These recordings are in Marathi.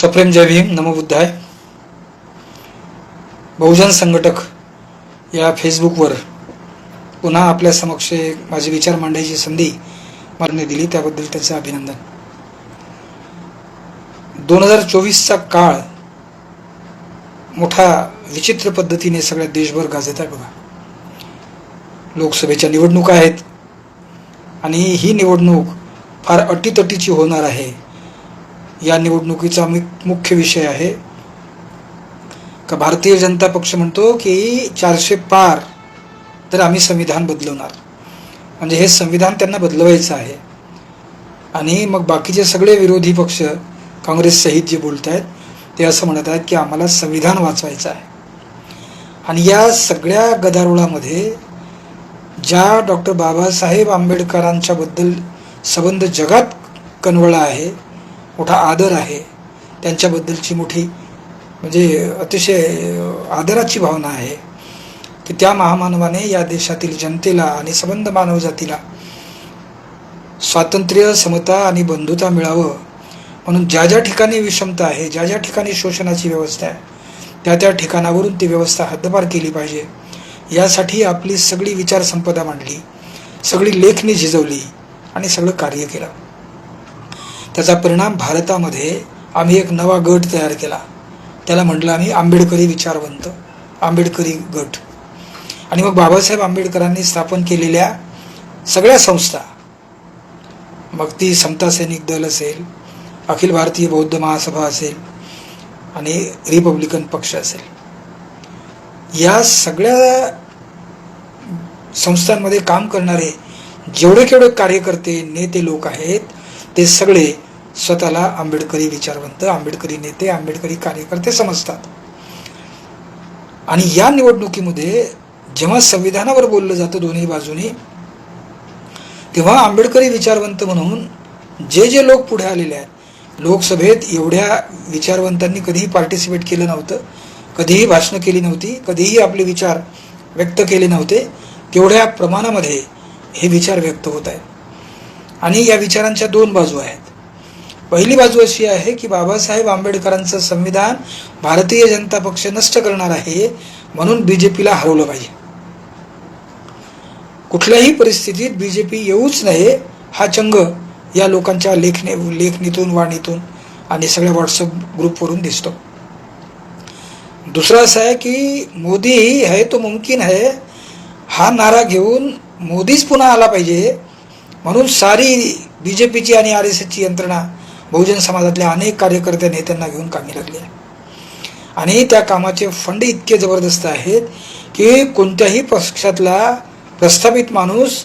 सप्रेम जय भीम नमोबुद्धाय बहुजन संघटक या फेसबुकवर पुन्हा आपल्या समक्ष माझे विचार मांडायची संधी मान्य दिली त्याबद्दल त्याचं अभिनंदन. दोन हजार चोवीसचा काळ मोठा विचित्र पद्धतीने सगळ्या देशभर गाजत आहे बघा. लोकसभेच्या निवडणुका आहेत आणि ही निवडणूक फार अटीतटीची होणार आहे. या निवडणुकीचा मुख्य विषय आहे. का भारतीय जनता पक्ष म्हणतो की चारशे पार तर आम्ही संविधान बदलवणार. म्हणजे हे संविधान त्यांना बदलवायचं आहे. आणि मग बाकीचे सगळे विरोधी पक्ष काँग्रेस सहित जे बोलत आहेत ते असं म्हणत आहेत की आम्हाला संविधान वाचवायचं आहे. आणि या सगळ्या गदारोळामध्ये ज्या डॉक्टर बाबासाहेब आंबेडकरांच्याबद्दल संबंध जगात कनवळा आहे मोठा आदर आहे त्यांच्याबद्दलची मोठी म्हणजे अतिशय आदराची भावना आहे की त्या महामानवाने या देशातील जनतेला आणि संबंध मानवजातीला स्वातंत्र्य समता आणि बंधुता मिळावं. म्हणून ज्या ज्या ठिकाणी विषमता आहे ज्या ज्या ठिकाणी शोषणाची व्यवस्था आहे त्या त्या ठिकाणावरून ती व्यवस्था हद्दपार केली पाहिजे. यासाठी आपली सगळी विचारसंपदा मांडली सगळी लेखणी झिजवली आणि सगळं कार्य केलं. त्याचा परिणाम भारतामध्ये आम्ही एक नवा गट तयार केला. त्याला म्हटलं आम्ही आंबेडकरी विचारवंत आंबेडकरी गट. आणि मग बाबासाहेब आंबेडकरांनी स्थापन केलेल्या सगळ्या संस्था मग ती समता सैनिक दल असेल अखिल भारतीय बौद्ध महासभा असेल आणि रिपब्लिकन पक्ष असेल. या सगळ्या संस्थांमध्ये काम करणारे जेवढे केवढे कार्यकर्ते नेते लोक आहेत ते सगळे स्वतःला आंबेडकरी विचारवंत आंबेडकरी नेते आंबेडकरी कार्यकर्ते समजतात. आणि या निवडणुकीमध्ये जेव्हा संविधानावर बोललं जातं दोन्ही बाजूनी तेव्हा आंबेडकरी विचारवंत म्हणून जे जे लोक पुढे आलेले आहेत लोकसभेत एवढ्या विचारवंतांनी कधीही पार्टिसिपेट केलं नव्हतं कधीही भाषणं केली नव्हती कधीही आपले विचार व्यक्त केले नव्हते तेवढ्या प्रमाणामध्ये हे विचार व्यक्त होत आहेत. आणि या विचारांच्या दोन बाजू आहेत. पहिली बाजू अशी आहे की बाबासाहेब आंबेडकरांचं संविधान भारतीय जनता पक्ष नष्ट करणार आहे म्हणून बी जे पीला हरवलं पाहिजे. कुठल्याही परिस्थितीत बी जे पी येऊच नये हा चंग या लोकांच्या लेखने लेखणीतून वाणीतून आणि सगळ्या व्हॉट्सअप ग्रुपवरून दिसतो. दुसरं असं आहे की मोदी है तो मुमकिन है हा नारा घेऊन मोदीच पुन्हा आला पाहिजे म्हणून सारी बी जे पीची आणि आर एस एसची यंत्रणा बहुजन समाजातल्या अनेक कार्यकर्ते नेत्यांना घेऊन कामी लागली आहे. आणि त्या कामाचे फंड इतके जबरदस्त आहेत की कोणत्याही पक्षातला प्रस्थापित माणूस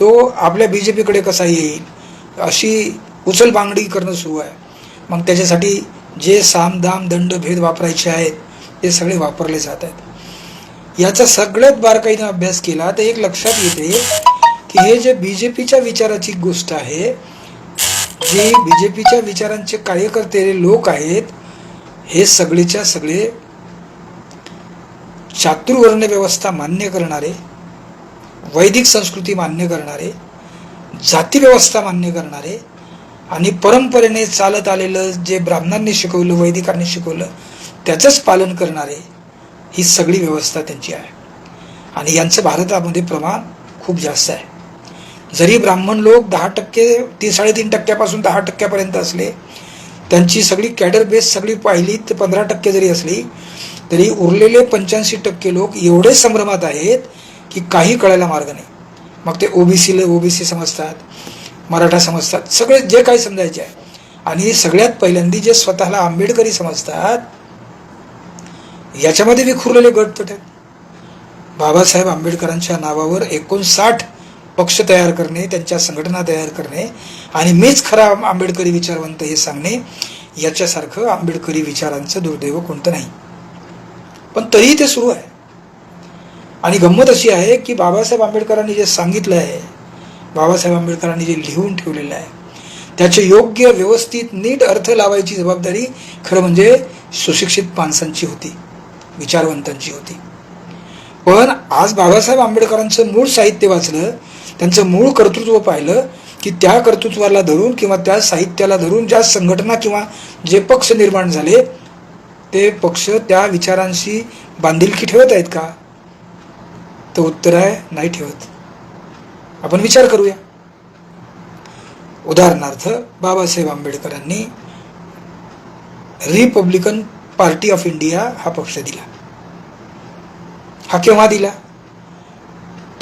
तो आपल्या बी जे पीकडे कसा येईल अशी उचलबांगडी करणं सुरू आहे. मग त्याच्यासाठी जे साम दाम दंड भेद वापरायचे आहेत ते सगळे वापरले जात आहेत. याचा सगळ्यात बारकाईने अभ्यास केला तर एक लक्षात येते की हे जे बी जे पीच्या विचाराची गोष्ट आहे जे बी जे पीच्या विचारांचे कार्यकर्ते लोक आहेत हे सगळेच्या सगळे चातुर्वर्ण व्यवस्था मान्य करणारे वैदिक संस्कृती मान्य करणारे जाती व्यवस्था मान्य करणारे आणि परंपरेने चालत आलेलं जे ब्राह्मणांनी शिकवलं वैदिकांनी शिकवलं त्याचंच पालन करणारे ही सगळी व्यवस्था त्यांची आहे. आणि यांचं भारतामध्ये प्रमाण खूप जास्त आहे. जरी ब्राह्मण लोक दहा टक्के ती साडेतीन टक्क्यापासून दहा टक्क्यापर्यंत असले त्यांची सगळी कॅडर बेस सगळी पाहिली तर पंधरा टक्के जरी असली तरी उरलेले पंच्याऐंशी टक्के लोक एवढे संभ्रमात आहेत की काही कळायला मार्ग नाही. मग ते ओबीसीला ओबीसी समजतात मराठा समजतात सगळे जे काही समजायचे आहे. आणि सगळ्यात पहिल्यांदी जे स्वतःला आंबेडकरी समजतात याच्यामध्ये विखुरलेले गट तट बाबासाहेब आंबेडकरांच्या नावावर एकोणसाठ पक्ष तयार करणे त्यांच्या संघटना तयार करणे आणि मीच खरा आंबेडकरी विचारवंत हे सांगणे याच्यासारखं आंबेडकरी विचारांचं दुर्दैव कोणतं नाही. पण तरीही ते सुरू आहे. आणि गंमत अशी आहे की बाबासाहेब आंबेडकरांनी जे सांगितलं आहे बाबासाहेब आंबेडकरांनी जे लिहून ठेवलेलं आहे त्याचे योग्य व्यवस्थित नीट अर्थ लावायची जबाबदारी खरं म्हणजे सुशिक्षित माणसांची होती विचारवंतांची होती. पण आज बाबासाहेब आंबेडकरांचं मूळ साहित्य वाचलं त्यांचं मूळ कर्तृत्व पाहिलं की त्या कर्तृत्वाला धरून किंवा त्या साहित्याला धरून ज्या संघटना किंवा जे पक्ष निर्माण झाले ते पक्ष त्या विचारांशी बांधिलकी ठेवत आहेत का? तर उत्तर आहे नाही ठेवत. आपण विचार करूया. उदाहरणार्थ बाबासाहेब आंबेडकरांनी रिपब्लिकन पार्टी ऑफ इंडिया हा पक्ष दिला. हा केव्हा दिला?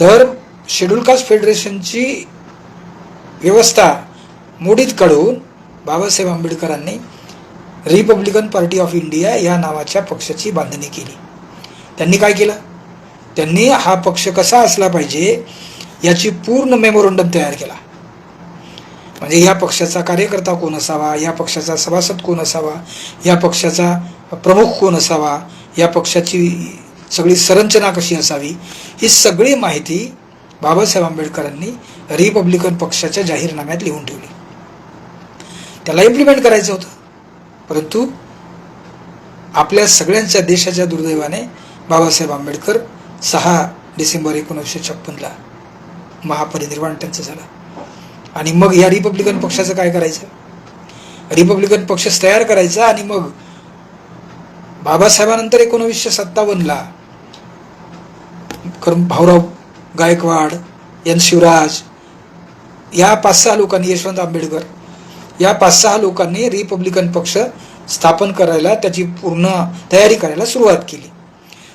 तर शेड्यूल कास्ट फेडरेशनची व्यवस्था मोडीत काढून बाबासाहेब आंबेडकरांनी रिपब्लिकन पार्टी ऑफ इंडिया या नावाच्या पक्षाची बांधणी केली. त्यांनी काय केलं? त्यांनी हा पक्ष कसा असला पाहिजे याची पूर्ण मेमोरंडम तयार केला. म्हणजे या पक्षाचा कार्यकर्ता कोण असावा या पक्षाचा सभासद कोण असावा या पक्षाचा प्रमुख कोण असावा या पक्षाची सगळी संरचना कशी असावी ही सगळी माहिती बाबासाहेब आंबेडकरांनी रिपब्लिकन पक्षाच्या जाहीरनाम्यात लिहून ठेवली. त्याला इम्प्लिमेंट करायचं होतं. परंतु आपल्या सगळ्यांच्या देशाच्या दुर्दैवाने बाबासाहेब आंबेडकर सहा डिसेंबर एकोणीसशे छप्पनला महापरिनिर्वाण त्यांचं झालं. आणि मग या रिपब्लिकन पक्षाचं काय करायचं? रिपब्लिकन पक्ष तयार करायचा आणि मग बाबासाहेबानंतर एकोणवीसशे सत्तावन्नला खरं भाऊराव गायकवाड एन. शिवराज या पाच सहा लोकांनी यशवंत आंबेडकर या पाच सहा लोकांनी रिपब्लिकन पक्ष स्थापन करायला त्याची पूर्ण तयारी करायला सुरुवात केली.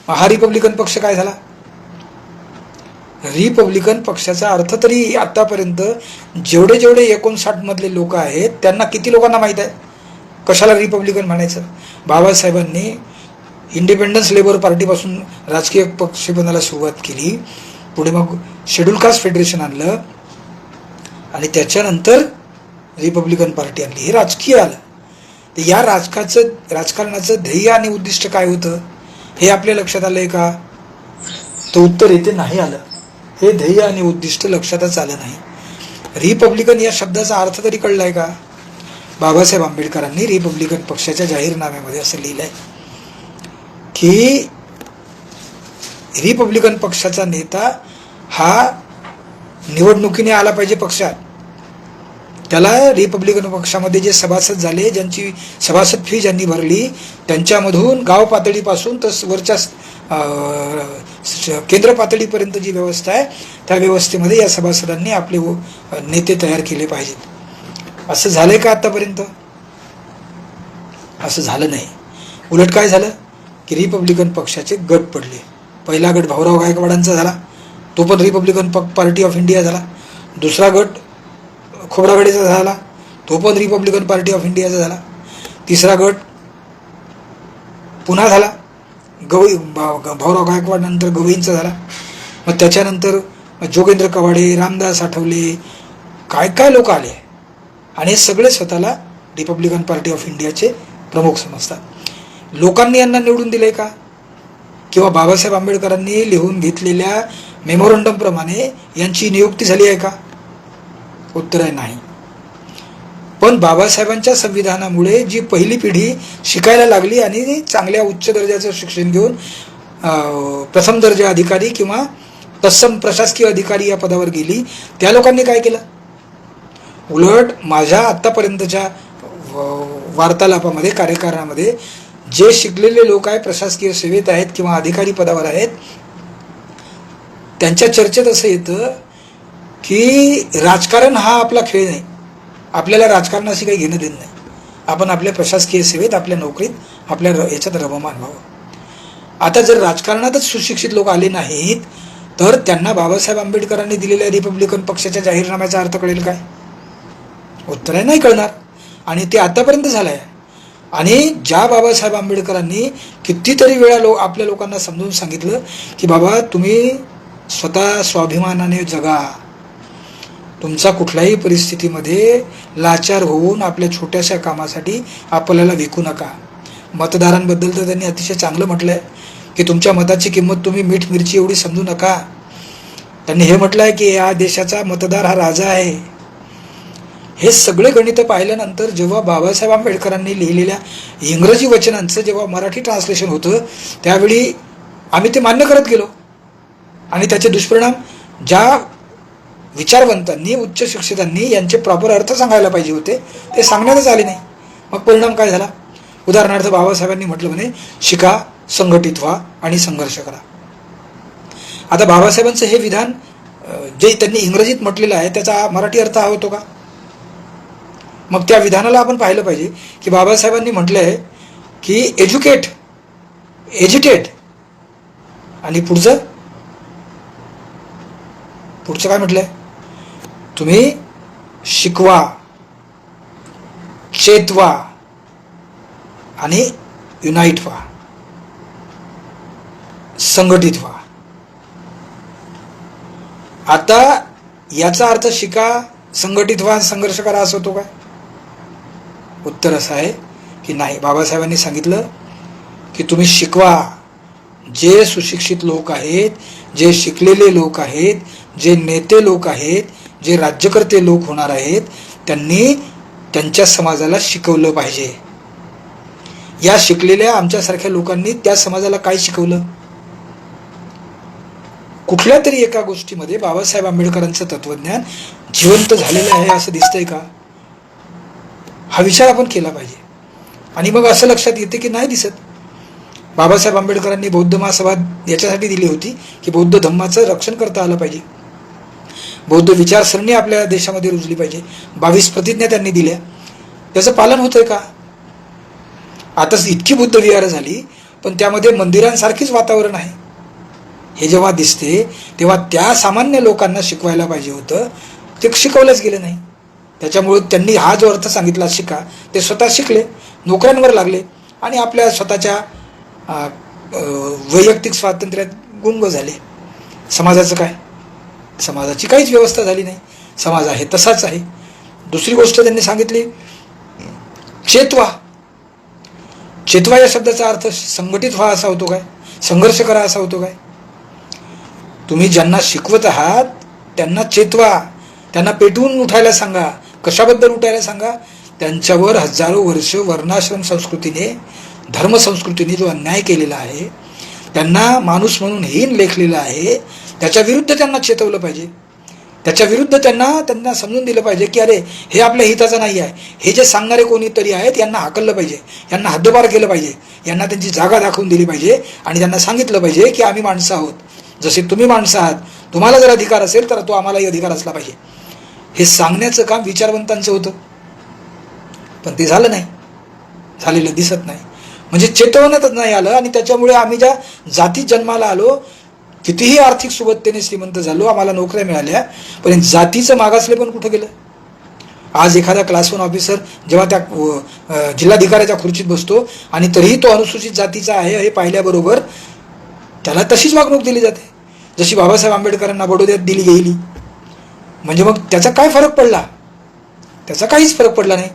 मग हा रिपब्लिकन पक्ष काय झाला? रिपब्लिकन पक्षाचा अर्थ तरी आतापर्यंत जेवढे जेवढे एकोणसाठ मधले लोक आहेत त्यांना किती लोकांना माहीत आहे? कशाला रिपब्लिकन म्हणायचं? बाबासाहेबांनी इंडिपेंडन्स लेबर पार्टीपासून राजकीय पक्ष बनायला सुरुवात केली. पुढे मग शेड्यूल कास्ट फेडरेशन आणलं. आणि त्याच्यानंतर रिपब्लिकन पार्टी आणली. हे राजकीय आलं. तर या राजकाचं राजकारणाचं ध्येय आणि उद्दिष्ट काय होतं? हे आपल्या लक्षात आलंय का? तर उत्तर येथे नाही आलं. हे ध्येय आणि उद्दिष्ट लक्षातच आलं नाही. रिपब्लिकन या शब्दाचा अर्थ तरी कळलाय का? बाबासाहेब आंबेडकरांनी रिपब्लिकन पक्षाच्या जाहीरनाम्यामध्ये असं लिहिलंय की रिपब्लिकन पक्षाचा नेता हा निवडणुकीने आला पाहिजे पक्षात. त्याला रिपब्लिकन पक्षामध्ये जे सभासद झाले ज्यांची सभासद फी ज्यांनी भरली त्यांच्यामधून गाव पातळीपासून तर वरच्या केंद्र पातळीपर्यंत जी व्यवस्था आहे त्या व्यवस्थेमध्ये या सभासदांनी आपले नेते तयार केले पाहिजेत. असं झालंय का आतापर्यंत? असं झालं नाही. उलट काय झालं? की रिपब्लिकन पक्षाचे गट पडले. पहिला गट भाऊराव गायकवाडांचा झाला. तो पण रिपब्लिकन पार्टी ऑफ इंडिया झाला. दुसरा गट खोबरागडेचा झाला. तो पण रिपब्लिकन पार्टी ऑफ इंडियाचा झाला. तिसरा गट पुन्हा झाला. गवई भाऊराव गायकवाड नंतर गवईंचा झाला. मग त्याच्यानंतर जोगेंद्र कवाडे रामदास आठवले काय काय लोक आले? आणि हे सगळे स्वतःला रिपब्लिकन पार्टी ऑफ इंडियाचे प्रमुख समजतात. लोकांनी यांना निवडून दिले का? किंवा बाबासाहेब आंबेडकरांनी लिहून घेतलेल्या मेमोरंडमप्रमाणे यांची नियुक्ती झाली आहे का? उत्तर आहे नाही. पण बाबासाहेबांच्या संविधानामुळे जी पहिली पिढी शिकायला लागली आणि चांगल्या उच्च दर्जाचं शिक्षण घेऊन प्रथम दर्जा अधिकारी किंवा तत्सम प्रशासकीय अधिकारी या पदावर गेली त्या लोकांनी काय केलं? उलट माझ्या आत्तापर्यंतच्या वार्तालापामध्ये कार्यकारणामध्ये जे शिकलेले लोक आहे प्रशासकीय सेवेत आहेत किंवा अधिकारी पदावर आहेत त्यांच्या चर्चेत असं येतं की राजकारण हा आपला खेळ नाही. आपल्याला राजकारणाशी काही घेणं देणं नाही. आपण आपल्या प्रशासकीय सेवेत आपल्या नोकरीत आपल्या र याच्यात रममान व्हावं. आता जर राजकारणातच सुशिक्षित लोक आले नाहीत तर त्यांना बाबासाहेब आंबेडकरांनी दिलेल्या रिपब्लिकन पक्षाच्या जाहीरनाम्याचा अर्थ कळेल काय? उत्तर नाही कळणार. आणि ते आतापर्यंत झालं आहे आणि ज्या बाबासाहेब आंबेडकरांनी कितीतरी वेळा लो आपल्या लोकांना समजून सांगितलं की बाबा तुम्ही स्वतः स्वाभिमानाने जगा. तुमचा कुठल्याही परिस्थितीमध्ये लाचार होऊन आपल्या छोट्याशा कामासाठी आपल्याला विकू नका. मतदारांबद्दल तर त्यांनी अतिशय चांगलं म्हटलं आहे की तुमच्या मताची किंमत तुम्ही मीठ मिरची एवढी समजू नका. त्यांनी हे म्हटलं आहे की या देशाचा मतदार हा राजा आहे. हे सगळे गणित पाहिल्यानंतर जेव्हा बाबासाहेब आंबेडकरांनी लिहिलेल्या इंग्रजी वचनांचं जेव्हा मराठी ट्रान्सलेशन होतं त्यावेळी आम्ही ते मान्य करत गेलो. आणि त्याचे दुष्परिणाम ज्या विचारवंतांनी उच्च शिक्षितांनी यांचे प्रॉपर अर्थ सांगायला पाहिजे होते ते सांगण्यातच आले नाही. मग परिणाम काय झाला? उदाहरणार्थ बाबासाहेबांनी म्हटलं म्हणे शिका संघटित व्हा आणि संघर्ष करा. आता बाबासाहेबांचं हे विधान जे त्यांनी इंग्रजीत म्हटलेलं आहे त्याचा मराठी अर्थ हा होतो का? मग त्या विधानाला आपण पाहिलं पाहिजे की बाबासाहेबांनी म्हटलं आहे की एज्युकेट एज्युटेट आणि पुढचं? पुढचं काय म्हटलंय? तुम्ही शिकवा चेतवा आणि युनाईट व्हा. संघटित व्हा. आता याचा अर्थ शिका संघटित व्हा संघर्ष करा असं होतो काय? उत्तर असं आहे की नाही. बाबासाहेबांनी सांगितलं की तुम्ही शिकवा. जे सुशिक्षित लोक आहेत जे शिकलेले लोक आहेत जे नेते लोक आहेत जे राज्यकर्ते लोक होणार आहेत त्यांनी त्यांच्या समाजाला शिकवलं पाहिजे. या शिकलेल्या आमच्यासारख्या लोकांनी त्या समाजाला काय शिकवलं? कुठल्या तरी एका गोष्टीमध्ये बाबासाहेब आंबेडकरांचं तत्वज्ञान जिवंत झालेलं आहे असं दिसतंय का? हा विचार आपण केला पाहिजे. आणि मग असं लक्षात येते की नाही दिसत. बाबासाहेब आंबेडकरांनी बौद्ध महासभा याच्यासाठी दिली होती की बौद्ध धम्माचं रक्षण करता आलं पाहिजे. बौद्ध विचारसरणी आपल्या देशामध्ये रुजली पाहिजे. बावीस प्रतिज्ञा त्यांनी दिल्या. त्याचं पालन होतंय का? आता इतकी बुद्ध विहार झाली पण त्यामध्ये मंदिरांसारखीच वातावरण आहे. हे जेव्हा दिसते तेव्हा त्या सामान्य लोकांना शिकवायला पाहिजे होतं. ते शिकवलंच गेलं नाही. त्याच्यामुळे त्यांनी हा जो अर्थ सांगितला शिका ते स्वतः शिकले नोकऱ्यांवर लागले आणि आपल्या स्वतःच्या वैयक्तिक स्वातंत्र्यात गुंग झाले. समाजाचं काय? समाजाची काहीच व्यवस्था झाली नाही. समाज आहे तसाच आहे. दुसरी गोष्ट त्यांनी सांगितली चेतवा. चेतवा या शब्दाचा अर्थ संघटित व्हा असा होतो काय? संघर्ष करा असा होतो काय? तुम्ही ज्यांना शिकवत आहात त्यांना चेतवा त्यांना पेटवून उठायला सांगा. कशाबद्दल उठायला सांगा? त्यांच्यावर हजारो वर्ष वर्णाश्रम संस्कृतीने धर्मसंस्कृतीने जो अन्याय केलेला आहे त्यांना माणूस म्हणून हीन लेखलेलं आहे त्याच्या विरुद्ध त्यांना चेतवलं पाहिजे. त्याच्या विरुद्ध त्यांना त्यांना समजून दिलं पाहिजे की अरे हे आपल्या हिताचं नाही आहे. हे जे सांगणारे कोणीतरी आहेत यांना हाकललं पाहिजे. यांना हद्दपार केलं पाहिजे. यांना त्यांची जागा दाखवून दिली पाहिजे आणि त्यांना सांगितलं पाहिजे की आम्ही माणसं आहोत. जसे तुम्ही माणसं आहात तुम्हाला जर अधिकार असेल तर तो आम्हालाही अधिकार असला पाहिजे. हे सांगण्याचं काम विचारवंतांचं होतं. पण ते झालं नाही. झालेलं दिसत नाही. म्हणजे चेतवण्यातच नाही आलं आणि त्याच्यामुळे आम्ही ज्या जाती जन्माला आलो कितीही आर्थिक सुबत्तेने श्रीमंत झालो आम्हाला नोकऱ्या मिळाल्या पण जातीचं मागासले पण कुठं गेलं? आज एखादा क्लास वन ऑफिसर जेव्हा त्या जिल्हाधिकाऱ्याच्या खुर्चीत बसतो आणि तरीही तो अनुसूचित जातीचा आहे हे पाहिल्याबरोबर त्याला तशीच वागणूक दिली जाते. जशी बाबासाहेब आंबेडकरांना बडोद्यात दिली गेली. म्हणजे मग त्याचा काय फरक पडला? त्याचा काहीच फरक पडला नाही.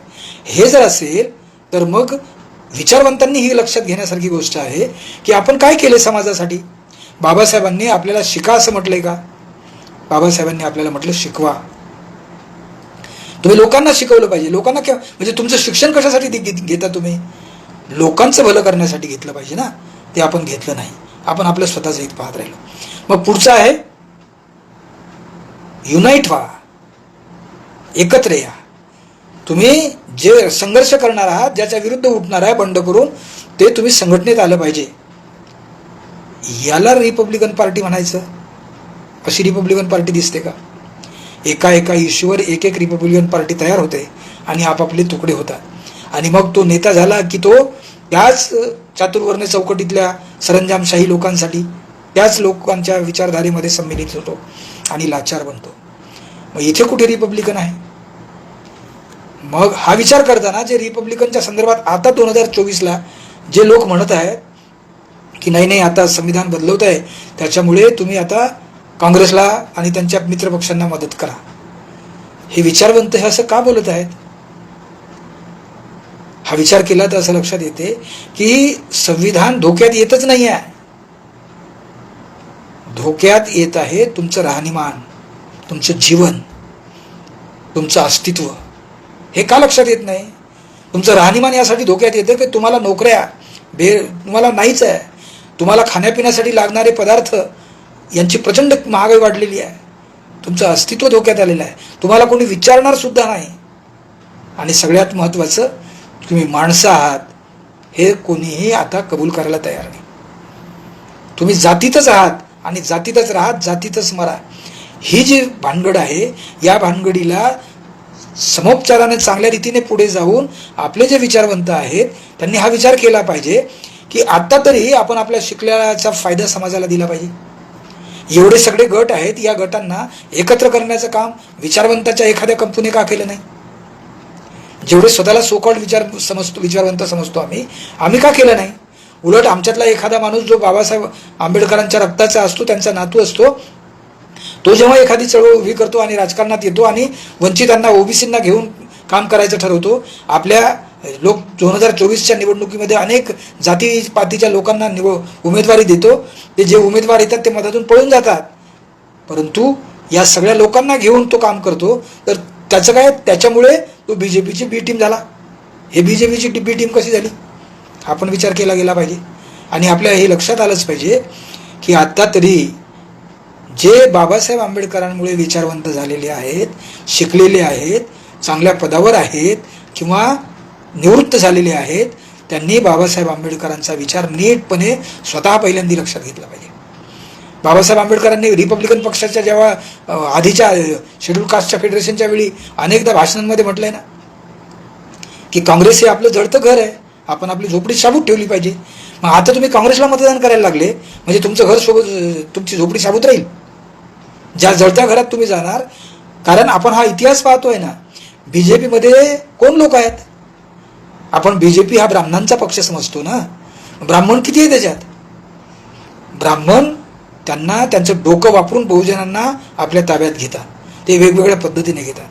हे जर असेल तर मग विचारवंतांनी ही लक्षात घेण्यासारखी गोष्ट आहे की आपण काय केले समाजासाठी? बाबासाहेबांनी आपल्याला शिका असं म्हटलंय का? बाबासाहेबांनी आपल्याला म्हटलं शिकवा. तुम्ही लोकांना शिकवलं पाहिजे. लोकांना केव्हा म्हणजे तुमचं शिक्षण कशासाठी घेता तुम्ही? लोकांचं भलं करण्यासाठी घेतलं पाहिजे ना. ते आपण घेतलं नाही. आपण आपलं स्वतःचं हित पाहत राहिलो. मग पुढचं आहे युनाईट व्हा. एकत्र या. तुम्ही जे संघर्ष करणार आहात ज्याच्या विरुद्ध उठणार आहे बंड करून ते तुम्ही संघटनेत आलं पाहिजे. याला रिपब्लिकन पार्टी म्हणायचं. अशी रिपब्लिकन पार्टी दिसते का? एका एका इश्यूवर एक एक रिपब्लिकन पार्टी तयार होते आणि आपापले तुकडे होतात. आणि मग तो नेता झाला की तो त्याच चातुर्वर्ण चौकटीतल्या सरंजामशाही लोकांसाठी त्याच लोकांच्या विचारधारेमध्ये संमिलित होतो. आणि लाचार बनतो. मग इथे कुठे रिपब्लिकन आहे? मग हा विचार करताना जे रिपब्लिकनच्या संदर्भात आता दोन हजार चोवीसला जे लोक म्हणत आहेत की नाही नाही आता संविधान बदलवत आहे त्याच्यामुळे तुम्ही आता काँग्रेसला आणि त्यांच्या मित्रपक्षांना मदत करा. हे विचारवंत हे असं का बोलत आहेत? हा विचार केला तर असं लक्षात येते की संविधान धोक्यात येतच नाही आहे धोक्यात येत आहे तुमचं राहणीमान तुमचं जीवन तुमचं अस्तित्व. हे का लक्षात येत नाही? तुमचं राहणीमान यासाठी धोक्यात येतं की तुम्हाला नोकऱ्या बे तुम्हाला नाहीच आहे. तुम्हाला खाण्यापिण्यासाठी लागणारे पदार्थ यांची प्रचंड महागाई वाढलेली आहे. तुमचं अस्तित्व धोक्यात आलेलं आहे. तुम्हाला कोणी विचारणार सुद्धा नाही. आणि सगळ्यात महत्त्वाचं तुम्ही माणसं आहात. हे कोणीही आता कबूल करायला तयार नाही. तुम्ही जातीतच आहात. आणि जातीतच राहात जातीतच मरा. ही जी भानगड आहे या भानगडीला समोपचाराने चांगल्या रीतीने पुढे जाऊन आपले जे विचारवंत आहेत त्यांनी हा विचार केला पाहिजे की आत्ता तरी आपण आपल्या शिकल्याचा फायदा समाजाला दिला पाहिजे. एवढे सगळे गट आहेत या गटांना एकत्र करण्याचं काम विचारवंताच्या एखाद्या कंपनी का केलं नाही? जेवढे स्वतःला सोकॉल्ड विचार समजतो विचारवंत समजतो आम्ही आम्ही का केलं नाही? उलट आमच्यातला एखादा माणूस जो बाबासाहेब आंबेडकरांच्या रक्ताचा असतो त्यांचा नातू असतो तो जेव्हा एखादी चळवळ उभी करतो आणि राजकारणात येतो आणि वंचितांना ओबीसींना घेऊन काम करायचं ठरवतो आपल्या लोक दोन हजार चोवीसच्या निवडणुकीमध्ये अनेक जातीपातीच्या लोकांना निव उमेदवारी देतो. ते जे उमेदवार येतात ते मधातून पळून जातात. परंतु या सगळ्या लोकांना घेऊन तो काम करतो तर त्याचं काय? त्याच्यामुळे तो बी जे पीची बी टीम झाला. हे बी जे पीची बी टीम कशी झाली? आपण विचार केला गेला पाहिजे. आणि आपल्या हे लक्षात आलंच पाहिजे की आत्ता तरी जे बाबासाहेब आंबेडकरांमुळे विचारवंत झालेले आहेत शिकलेले आहेत चांगल्या पदावर आहेत किंवा निवृत्त झालेले आहेत त्यांनी बाबासाहेब आंबेडकरांचा विचार नीटपणे स्वतः पहिल्यांदा लक्षात घेतला पाहिजे. बाबासाहेब आंबेडकरांनी रिपब्लिकन पक्षाच्या जेव्हा आधीच्या शेड्यूल कास्टच्या फेडरेशनच्या वेळी अनेकदा भाषणांमध्ये म्हटलंय ना की काँग्रेस हे आपलं जळतं घर आहे. आपण आपली झोपडी शाबूत ठेवली पाहिजे. मग आता तुम्ही काँग्रेसला मतदान करायला लागले म्हणजे तुमचं घर सोबत तुमची झोपडी शाबूत राहील. ज्या जळत्या घरात तुम्ही जाणार कारण आपण हा इतिहास पाहतोय ना बी जे पीमध्ये कोण लोक आहेत? आपण बी जे पी हा ब्राह्मणांचा पक्ष समजतो ना. ब्राह्मण किती आहे त्याच्यात? ब्राह्मण त्यांना त्यांचं डोकं वापरून बहुजनांना आपल्या ताब्यात घेतात. ते वेगवेगळ्या पद्धतीने घेतात.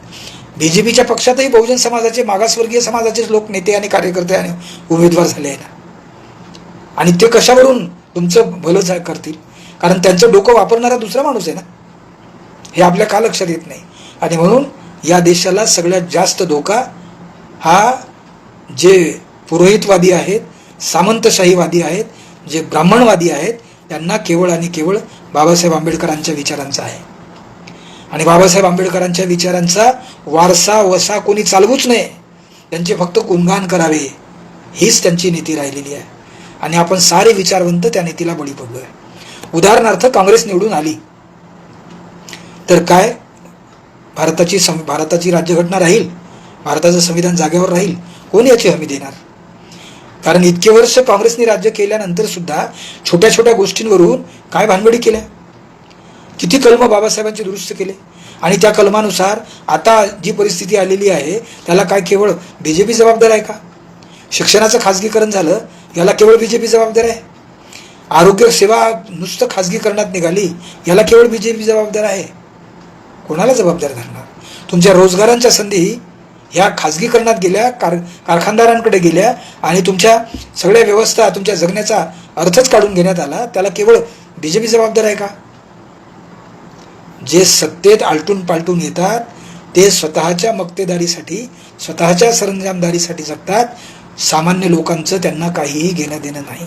बी जे पीच्या पक्षातही बहुजन समाजाचे मागासवर्गीय समाजाचेच लोक नेते आणि कार्यकर्ते आणि उमेदवार झाले आहे ना आणि ते कशावरून तुमचं भलं करतील? कारण त्यांचं डोकं वापरणारा दुसरा माणूस आहे ना? हे आपल्या का लक्षात येत नाही? आणि म्हणून या देशाला सगळ्यात जास्त धोका हा जे पुरोहितवादी आहेत सामंतशाहीवादी आहेत जे ब्राह्मणवादी आहेत त्यांना केवळ आणि केवळ बाबासाहेब आंबेडकरांच्या विचारांचा आहे. आणि बाबासाहेब आंबेडकरांच्या विचारांचा वारसा वसा कोणी चालवूच नये. त्यांचे फक्त गुणगान करावे. हीच त्यांची नीती राहिलेली आहे. आणि आपण सारे विचारवंत त्या नीतीला बळी पडलो आहे उदाहरणार्थ काँग्रेस निवडून आली. तर काय? भारताची सं भारताची राज्यघटना राहील? भारताचं संविधान जागेवर राहील? कोण याची हमी देणार? कारण इतके वर्ष काँग्रेसने राज्य केल्यानंतर सुद्धा छोट्या छोट्या गोष्टींवरून काय भानगडी केल्या? किती कलम बाबासाहेबांचे दुरुस्त केले? आणि त्या कलमानुसार आता जी परिस्थिती आलेली आहे त्याला काय केवळ बी जे पी जबाबदार आहे का? शिक्षणाचं खाजगीकरण झालं याला केवळ बी जे पी जबाबदार आहे? आरोग्य सेवा नुसतं खाजगीकरणात निघाली याला केवळ बी जे पी जबाबदार आहे? कोणाला जबाबदार धरणार? तुमच्या रोजगारांच्या संधी ह्या खाजगीकरणात गेल्या कार कारखानदारांकडे गेल्या आणि तुमच्या सगळ्या व्यवस्था तुमच्या जगण्याचा अर्थच काढून घेण्यात आला त्याला केवळ बी जे पी जबाबदार आहे का? जे सत्तेत आलटून पालटून येतात ते स्वतःच्या मक्तेदारीसाठी स्वतःच्या सरंजामदारीसाठी जगतात. सामान्य लोकांचं त्यांना काहीही घेणं देणं नाही.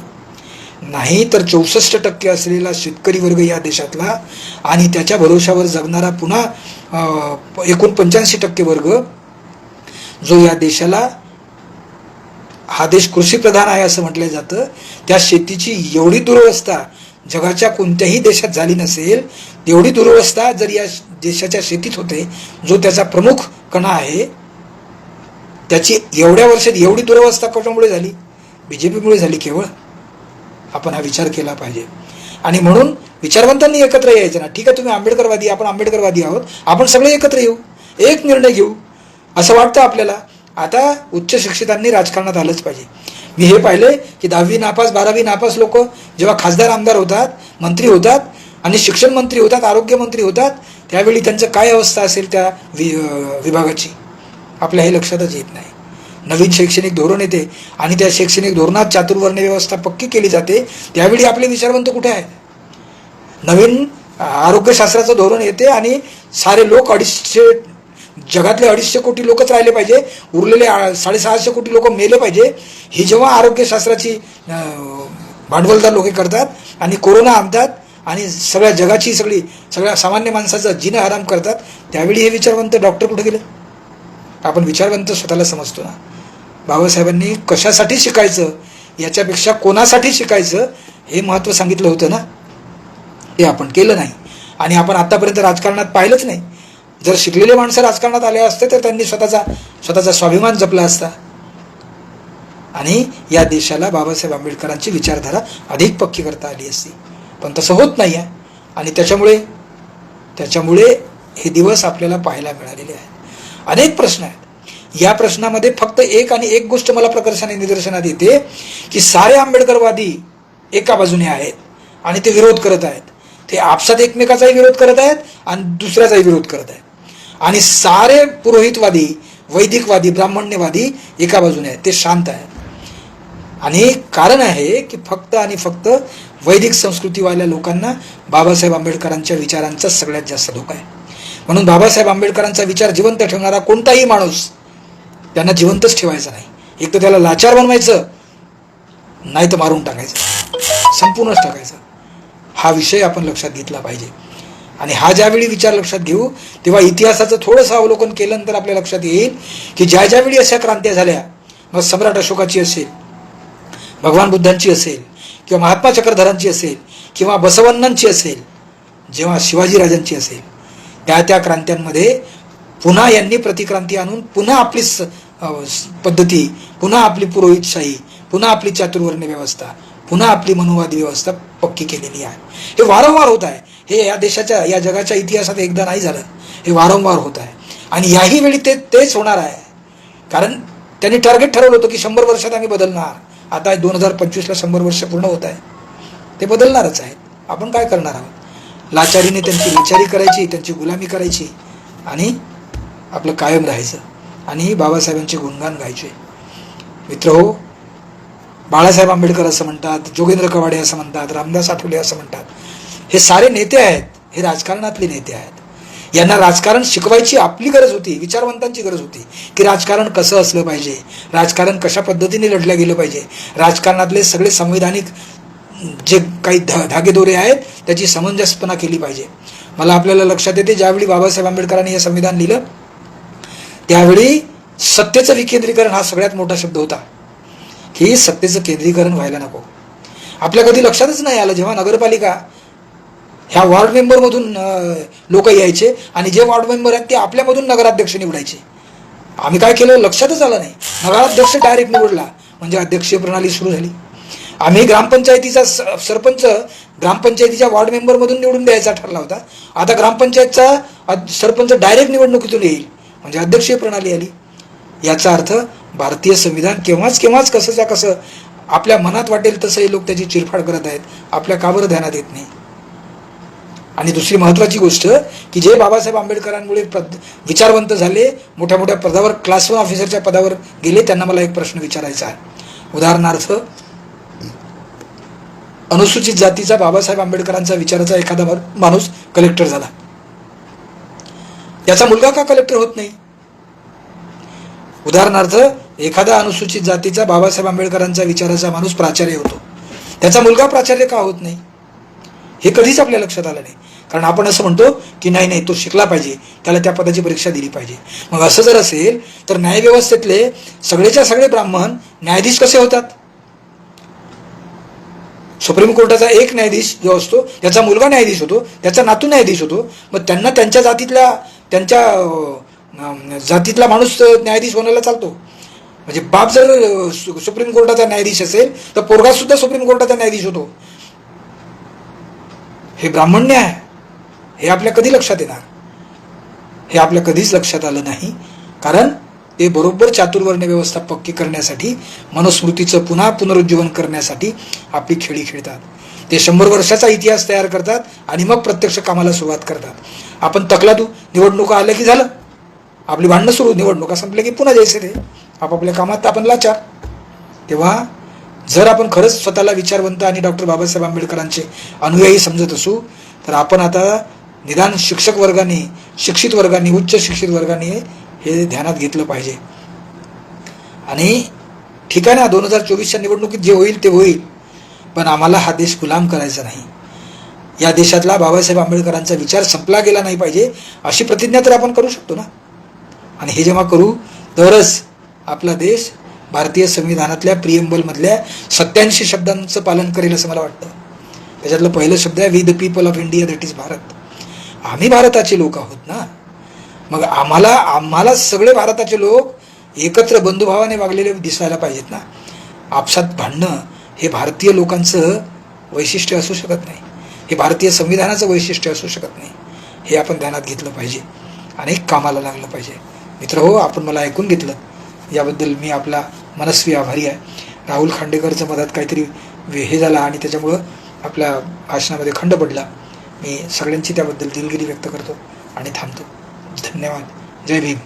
नाही तर चौसष्ट टक्के असलेला शेतकरी वर्ग या देशातला आणि त्याच्या भरोशावर जगणारा पुन्हा एकूण पंच्याऐंशी टक्के वर्ग जो या देशाला हा देश कृषीप्रधान आहे असं म्हटलं जातं. त्या शेतीची एवढी दुरवस्था जगाच्या कोणत्याही देशात झाली नसेल तेवढी दुरवस्था जर या देशाच्या शेतीत होते जो त्याचा प्रमुख कणा आहे त्याची एवढ्या वर्षात एवढी दुरवस्था कशामुळे झाली? बी जे पीमुळे झाली केवळ? आपण हा विचार केला पाहिजे. आणि म्हणून विचारवंतांनी एकत्र यायचं ना. ठीक आहे तुम्ही आंबेडकरवादी आपण आंबेडकरवादी आहोत. आपण सगळे एकत्र येऊ. एक निर्णय घेऊ. असं वाटतं आपल्याला. आता उच्च शिक्षितांनी राजकारणात आलंच पाहिजे. मी हे पाहिले की दहावी नापास बारावी नापास लोक जेव्हा खासदार आमदार होतात मंत्री होतात आणि शिक्षण मंत्री होतात आरोग्यमंत्री होतात त्यावेळी त्यांचं काय अवस्था असेल त्या वि विभागाची? आपल्या हे लक्षातच येत नाही. नवीन शैक्षणिक धोरण येते आणि त्या शैक्षणिक धोरणात चातुर्वर्ण व्यवस्था पक्की केली जाते त्यावेळी आपले विचारवंत कुठे आहेत? नवीन आरोग्यशास्त्राचं धोरण येते आणि सारे लोक अडीचशे जगातले अडीचशे कोटी लोकच राहिले पाहिजे. उरलेले साडेसहाशे कोटी लोक मेले पाहिजे. ही जेव्हा आरोग्यशास्त्राची भांडवलदार लोक करतात आणि कोरोना आणतात आणि सगळ्या जगाची सगळी सगळ्या सामान्य माणसाचा जिनं आराम करतात त्यावेळी हे विचारवंत डॉक्टर कुठे गेले? आपण विचारवंत स्वतःला समजतो ना. बाबासाहेबांनी कशासाठी शिकायचं याच्यापेक्षा कोणासाठी शिकायचं हे महत्त्व सांगितलं होतं ना. ते आपण केलं नाही. आणि आपण आत्तापर्यंत राजकारणात पाहिलंच नाही. जर शिकलेले माणसं राजकारणात आले असते तर त्यांनी स्वतःचा स्वतःचा स्वाभिमान जपला असता. आणि या देशाला बाबासाहेब आंबेडकरांची विचारधारा अधिक पक्की करता आली असती. पण तसं होत नाही आहे आणि त्याच्यामुळे त्याच्यामुळे हे दिवस आपल्याला पाहायला मिळालेले आहेत. अनेक प्रश्न आहेत. या प्रश्नामध्ये फक्त एक आणि एक गोष्ट मला प्रकर्षाने निदर्शनात येते की सारे आंबेडकरवादी एका बाजूने आहेत आणि ते विरोध करत आहेत. ते आपसात एकमेकाचाही विरोध करत आहेत आणि दुसऱ्याचाही विरोध करत आहेत. आणि सारे पुरोहितवादी वैदिकवादी ब्राह्मण्यवादी एका बाजूने आहेत. ते शांत आहेत. आणि कारण आहे की फक्त आणि फक्त वैदिक संस्कृतीवाल्या लोकांना बाबासाहेब आंबेडकरांच्या विचारांचा सगळ्यात जास्त धोका आहे. म्हणून बाबासाहेब आंबेडकरांचा विचार जिवंत ठेवणारा कोणताही माणूस त्यांना जिवंतच ठेवायचा नाही. एक तर त्याला लाचार बनवायचं नाही तर मारून टाकायचं. संपूर्णच टाकायचं. हा विषय आपण लक्षात घेतला पाहिजे. आणि हा ज्यावेळी विचार लक्षात घेऊ तेव्हा इतिहासाचं थोडंसं अवलोकन केल्यानंतर आपल्या लक्षात येईल की ज्या ज्यावेळी अशा क्रांत्या झाल्या मग सम्राट अशोकाची असेल भगवान बुद्धांची असेल किंवा महात्मा चक्रधरांची असेल किंवा बसवन्नांची असेल जेव्हा शिवाजीराजांची असेल त्या त्या क्रांत्यांमध्ये पुन्हा यांनी प्रतिक्रांती आणून पुन्हा आपली स पद्धती पुन्हा आपली पुरोहितशाही पुन्हा आपली चातुर्वर्ण्य व्यवस्था पुन्हा आपली मनोवादी व्यवस्था पक्की केलेली आहे. हे वारंवार होत आहे. हे या देशाच्या या जगाच्या इतिहासात एकदा नाही झालं. हे वारंवार होत आहे. आणि याही वेळी ते तेच होणार आहे. कारण त्यांनी टार्गेट ठरवलं होतं की शंभर वर्षात आम्ही बदलणार. आता दोन हजार पंचवीसला शंभर वर्ष पूर्ण होत आहे. ते बदलणारच आहेत. आपण काय करणार आहोत? लाचारीने त्यांची लाचारी करायची त्यांची गुलामी करायची आणि आपलं कायम राहायचं. आणि बाबासाहेबांचे गुणगान गायचे. मित्र हो बाळासाहेब आंबेडकर असं म्हणतात जोगेंद्र कवाडे असं म्हणतात रामदास आठवले असं म्हणतात. हे सारे नेते आहेत हे राजकारणातले नेते आहेत. यांना राजकारण शिकवायची आपली गरज होती विचारवंतांची गरज होती की राजकारण कसं असलं पाहिजे राजकारण कशा पद्धतीने लढलं गेलं पाहिजे राजकारणातले सगळे संवैधानिक जे काही धा धागेदोरे आहेत त्याची समंजसपणा केली पाहिजे. मला आपल्याला लक्षात येते ज्यावेळी बाबासाहेब आंबेडकरांनी हे संविधान लिहिलं त्यावेळी सत्तेचं विकेंद्रीकरण हा सगळ्यात मोठा शब्द होता. की सत्तेचं केंद्रीकरण व्हायला नको. आपल्या कधी लक्षातच नाही आलं जेव्हा नगरपालिका ह्या वॉर्ड मेंबरमधून लोक यायचे आणि जे वॉर्ड मेंबर आहेत ते आपल्यामधून नगराध्यक्ष निवडायचे. आम्ही काय केलं? लक्षातच आलं नाही. नगराध्यक्ष डायरेक्ट निवडला. म्हणजे अध्यक्षीय प्रणाली सुरू झाली. आम्ही ग्रामपंचायतीचा स- सरपंच ग्रामपंचायतीच्या वॉर्ड मेंबरमधून निवडून द्यायचा ठरला होता. आता ग्रामपंचायतचा सरपंच डायरेक्ट निवडणुकीतून येईल. म्हणजे अध्यक्षीय प्रणाली आली. याचा अर्थ भारतीय संविधान केव्हाच केव्हाच कसंच्या कसं आपल्या मनात वाटेल तसं हे लोक त्याची चिरफाड करत आहेत. आपल्या का बरं ध्यानात येत नाही? आणि दुसरी महत्त्वाची गोष्ट की जे बाबासाहेब आंबेडकरांमुळे पद विचारवंत झाले मोठ्या मोठ्या पदावर क्लास वन ऑफिसरच्या पदावर गेले त्यांना मला एक प्रश्न विचारायचा आहे. उदाहरणार्थ अनुसूचित जातीचा बाबासाहेब आंबेडकरांचा विचाराचा एखादा माणूस कलेक्टर झाला. त्याचा मुलगा का कलेक्टर होत नाही? उदाहरणार्थ एखादा अनुसूचित जातीचा बाबासाहेब आंबेडकरांचा विचाराचा माणूस प्राचार्य होतो. त्याचा मुलगा प्राचार्य का होत नाही? हे कधीच आपल्या लक्षात आलं नाही. कारण आपण असं म्हणतो की नाही नाही तो शिकला पाहिजे त्याला त्या पदाची परीक्षा दिली पाहिजे. मग असं जर असेल तर न्यायव्यवस्थेतले सगळेच्या सगळे ब्राह्मण न्यायाधीश कसे होतात? सुप्रीम कोर्टाचा एक न्यायाधीश जो असतो त्याचा मुलगा न्यायाधीश होतो त्याचा नातू न्यायाधीश होतो मग त्यांना त्यांच्या जातीतल्या त्यांच्या जातीतला माणूस न्यायाधीश होण्याला चालतो. म्हणजे बाप जर सुप्रीम कोर्टाचा न्यायाधीश असेल तर पोरगा सुद्धा सुप्रीम कोर्टाचा न्यायाधीश होतो. हे ब्राह्मण्य आहे. हे आपल्या कधी लक्षात येणार? हे आपल्या कधीच लक्षात आलं नाही. कारण ते बरोबर चातुर्वर्ण व्यवस्था पक्की करण्यासाठी मनुस्मृतीचं पुन्हा पुनरुज्जीवन करण्यासाठी आपली खेळी खेळतात. ते शंभर वर्षाचा इतिहास तयार करतात आणि मग प्रत्यक्ष कामाला सुरुवात करतात. आपण तकला तू निवडणुका आल्या की झालं? आपली भांडणं सुरू निवडणुका संपल्या की पुन्हा जायचं ते आपापल्या कामात आपण लाचार. तेव्हा जर आपण खरंच स्वतःला विचारवंत आणि डॉक्टर बाबासाहेब आंबेडकरांचे अनुयायी समजत असू तर आपण आता निदान शिक्षक वर्गाने शिक्षित वर्गाने उच्च शिक्षित वर्गाने हे ध्यानात घेतलं पाहिजे. आणि ठीक आहे ना दोन हजार चोवीसच्या निवडणुकीत जे होईल ते होईल पण आम्हाला हा देश गुलाम करायचा नाही. या देशातला बाबासाहेब आंबेडकरांचा विचार संपला गेला नाही पाहिजे अशी प्रतिज्ञा तर आपण करू शकतो ना? आणि हे जेव्हा करू तरच आपला देश भारतीय संविधानातल्या प्रियंबलमधल्या सत्याऐंशी शब्दांचं पालन करेल असं मला वाटतं. त्याच्यातलं पहिलं शब्द आहे we the people of India that is Bharat. आम्ही भारताचे लोक आहोत ना? मग आम्हाला आम्हाला सगळे भारताचे लोक एकत्र बंधुभावाने वागलेले दिसायला पाहिजेत ना? आपसात भांडणं हे भारतीय लोकांचं वैशिष्ट्य असू शकत नाही. हे भारतीय संविधानाचं वैशिष्ट्य असू शकत नाही. हे आपण ध्यानात घेतलं पाहिजे अनेक कामाला लागलं पाहिजे. मित्र हो आपण मला ऐकून घेतलं. याबद्दल मी आपला मनस्वी आभारी आहे. राहुल खांडेकरचं मधात काहीतरी हे झाला आणि त्याच्यामुळं आपल्या भाषणामध्ये खंड पडला. मी सगळ्यांची त्याबद्दल दिलगिरी व्यक्त करतो आणि थांबतो. धन्यवाद. जय भीम.